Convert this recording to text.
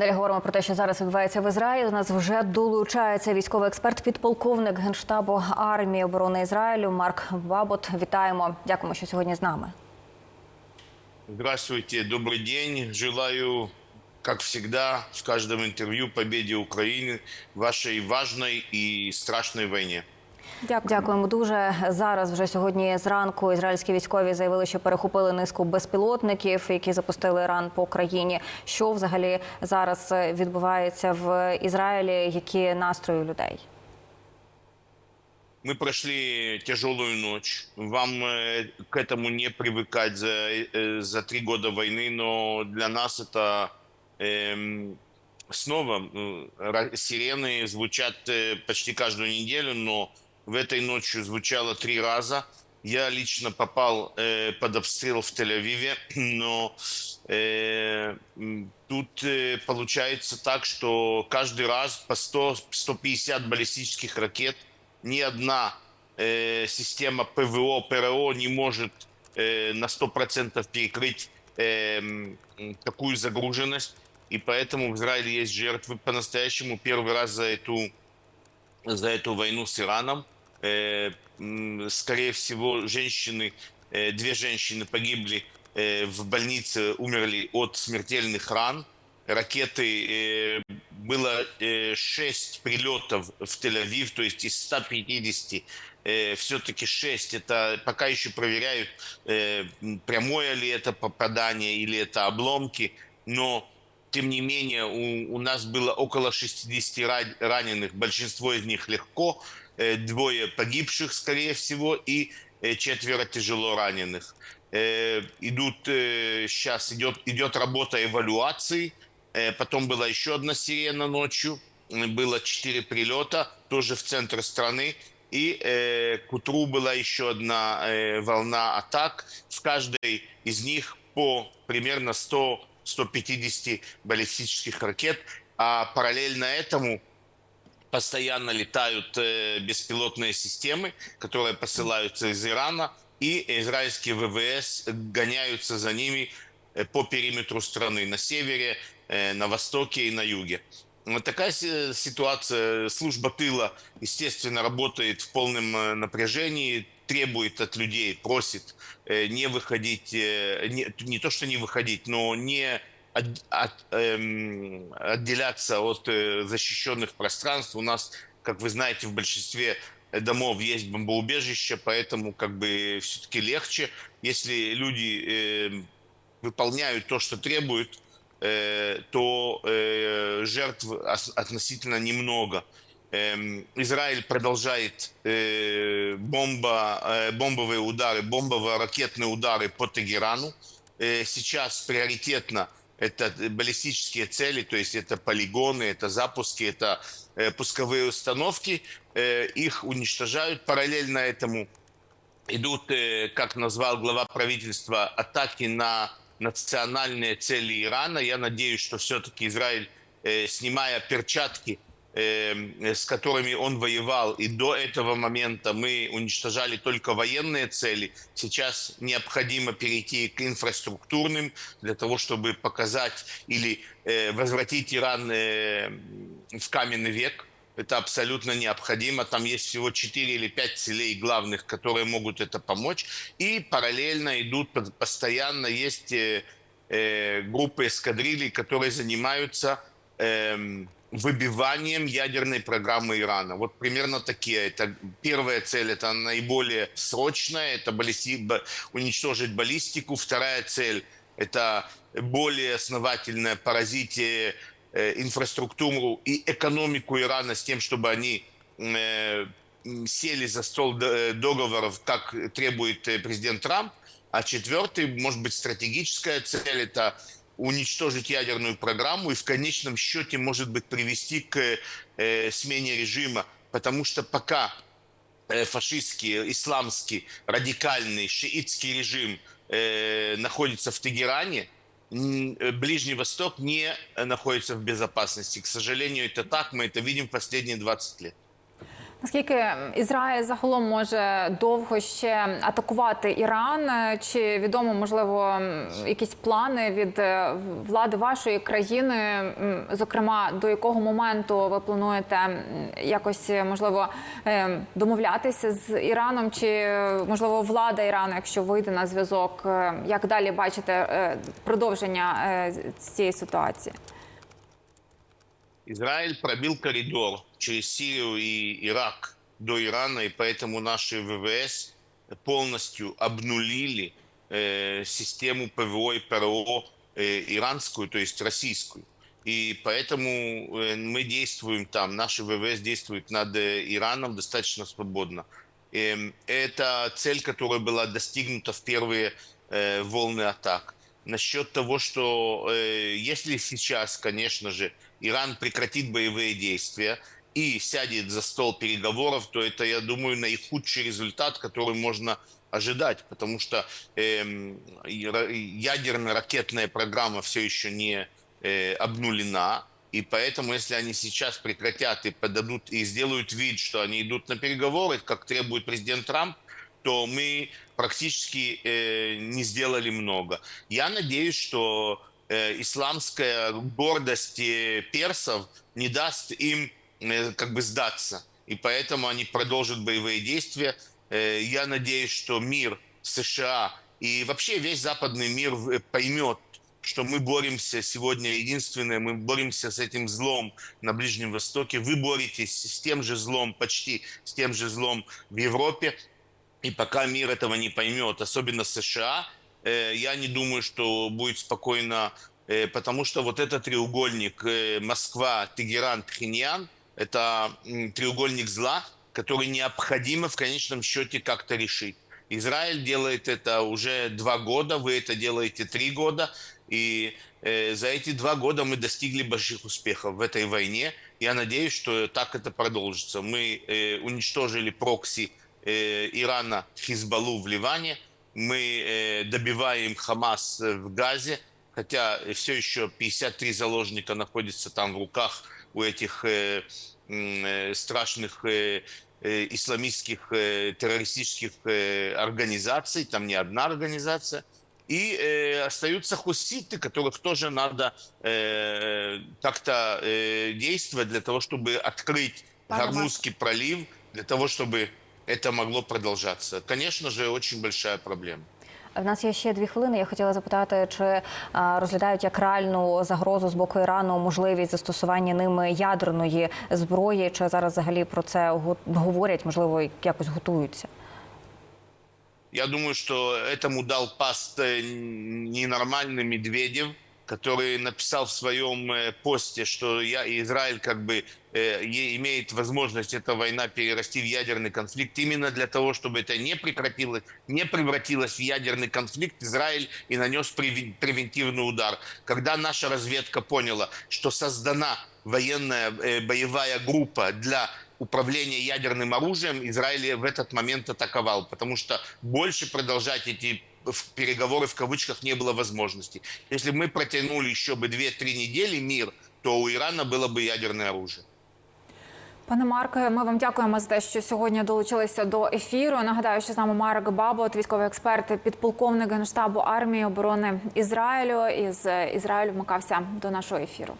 Далі говоримо про те, що зараз відбувається в Ізраїлі. До нас вже долучається військовий експерт, підполковник генштабу армії оборони Ізраїлю Марк Бабот. Вітаємо. Дякуємо, що сьогодні з нами. Здравствуйте, добрый день. Желаю, как всегда, в каждом интервью победе Украины в вашей важной и страшной войне. Дякуємо дуже. Зараз вже сьогодні зранку ізраїльські військові заявили, що перехопили низку безпілотників, які запустили Іран по країні. Що взагалі зараз відбувається в Ізраїлі? Які настрої у людей? Мы прошли тяжелую ночь. Вам э, к этому не привыкать за, э, за три года войны, но для нас это эм, снова э, ра- сирены звучат э, почти каждую неделю, но в этой ночью звучало три раза. Я лично попал э, под обстрел в Тель-Авиве, но э, тут э, получается так, что каждый раз по 100-150 баллистических ракет ни одна э, система ПВО, ПРО не может э, на 100% перекрыть э, такую загруженность. И поэтому в Израиле есть жертвы по-настоящему. Первый раз за эту, за эту войну с Ираном. Э, скорее всего, женщины, э, две женщины погибли э, в больнице, умерли от смертельных ран. Ракеты было э, 6 прилетов в Тель-Авив, то есть из 150 э, все-таки 6. Это пока еще проверяют, прямое ли это попадание или это обломки. Но, тем не менее, у, у нас было около 60 ра- раненых. Большинство из них легко. Э, двое погибших, скорее всего, и э, четверо тяжело раненых. Э, идут, сейчас идет, идет работа эвалюации. Потом была еще одна сирена ночью. Было четыре прилета, тоже в центр страны. И э, к утру была еще одна э, волна атак. В каждой из них по примерно 100-150 баллистических ракет. А параллельно этому постоянно летают э, беспилотные системы, которые посылаются из Ирана, и израильские ВВС гоняются за ними э, по периметру страны на севере, э, на востоке и на юге. Вот такая си- ситуация. Служба тыла, естественно, работает в полном напряжении, требует от людей, просит не выходить, не, не то что не выходить, но не от- от- эм, отделяться от э, защищенных пространств. У нас, как вы знаете, в большинстве домов есть бомбоубежища, поэтому как бы все-таки легче, если люди э, выполняют то, что требуют, э, то э, жертв ос- относительно немного. Эм, Израиль продолжает э, бомба, э, бомбовые удары, бомбово-ракетные удары по Тегерану. Э, сейчас приоритетно это баллистические цели, то есть это полигоны, это запуски, это э, пусковые установки. Э, их уничтожают. Параллельно этому идут, э, как назвал глава правительства, атаки на национальные цели Ирана. Я надеюсь, что все-таки Израиль, э, снимая перчатки, с которыми он воевал, и до этого момента мы уничтожали только военные цели. Сейчас необходимо перейти к инфраструктурным для того, чтобы показать или э, возвратить Иран э, в каменный век. Это абсолютно необходимо. Там есть всего 4 или 5 целей главных, которые могут это помочь. И параллельно идут постоянно, есть э, группы эскадрилей, которые занимаются эм, выбиванием ядерной программы Ирана. Вот примерно такие. Это первая цель, это наиболее срочная, это баллисти- уничтожить баллистику. Вторая цель, это более основательное поразить э, инфраструктуру и экономику Ирана с тем, чтобы они э, сели за стол э, договоров, как требует президент Трамп. А четвертый, может быть, стратегическая цель – это уничтожить ядерную программу и в конечном счете, может быть, привести к э, смене режима. Потому что пока э, фашистский, исламский, радикальный, шиитский режим э, находится в Тегеране, э, Ближний Восток не находится в безопасности. К сожалению, это так. Мы это видим последние 20 лет. Наскільки Ізраїль загалом може довго ще атакувати Іран? Чи відомо можливо якісь плани від е, влади вашої країни? Зокрема, до якого моменту ви плануєте якось е, можливо е, домовлятися з Іраном? Чи можливо влада Ірану, якщо вийде на зв'язок? Як далі бачите продовження цієї ситуації? Израиль пробил коридор через Сирию и Ирак до Ирана, и поэтому наши ВВС полностью обнулили э, систему ПВО и ПРО э, иранскую, то есть российскую. И поэтому э, мы действуем там, наши ВВС действуют над э, Ираном достаточно свободно. Эм, Это цель, которая была достигнута в первые э, волны атак. Насчет того, что если сейчас, конечно же, Иран прекратит боевые действия и сядет за стол переговоров, то это, я думаю, наихудший результат, который можно ожидать, потому что эм, и ра- ядерная ракетная программа все еще не э, обнулена, и поэтому, если они сейчас прекратят и подадут и сделают вид, что они идут на переговоры, как требует президент Трамп, то мы практически э, не сделали много. Я надеюсь, что э, исламская гордость э, персов не даст им э, как бы сдаться, и поэтому они продолжат боевые действия. Э, я надеюсь, что мир США и вообще весь западный мир поймет, что мы боремся сегодня единственное, мы боремся с этим злом на Ближнем Востоке. Вы боретесь с тем же злом, почти с тем же злом в Европе. И пока мир этого не поймет, особенно США, э, я не думаю, что будет спокойно, э, потому что вот этот треугольник э, Москва, Тегеран, Пхеньян – это треугольник зла, который необходимо в конечном счете как-то решить. Израиль делает это уже два года, вы это делаете три года, и э, за эти два года мы достигли больших успехов в этой войне. Я надеюсь, что так это продолжится. Мы э, уничтожили прокси э, Ирана Хизбаллу в Ливане. Мы э, добиваем Хамас э, в Газе, хотя все еще 53 заложника находятся там в руках у этих э, страшных исламистских террористических организаций, там не одна организация. И э, остаются хуситы, которых тоже надо э, как-то э, действовать для того, чтобы открыть Пане Гормузский пролив, для того, чтобы это могло продолжаться. Конечно же, очень большая проблема. В нас є ще дві хвилини. Я хотіла запитати, чи а, розглядають як реальну загрозу з боку Ірану можливість застосування ними ядерної зброї, чи зараз взагалі про це го- говорять, можливо, якось готуються? Я думаю, что этому дал паст э, ненормальный Медведев, Который написал в своем э, посте, что я, Израиль как бы э, имеет возможность эта война перерасти в ядерный конфликт. Именно для того, чтобы это не прекратилось, не превратилось в ядерный конфликт, Израиль и нанес превен- превентивный удар. Когда наша разведка поняла, что создана военная э, боевая группа для управления ядерным оружием, Израиль в этот момент атаковал, потому что больше продолжать эти в- переговоры в кавычках не было возможности. Если бы мы протянули еще бы 2-3 недели мир, то у Ирана было бы ядерное оружие. Пане Марке, ми вам дякуємо за те, що сьогодні долучилися до ефіру. Нагадаю, що з нами Марк Бабот, військовий експерт, підполковник генштабу армії оборони Ізраїлю. Із Ізраїлю вмикався до нашого ефіру.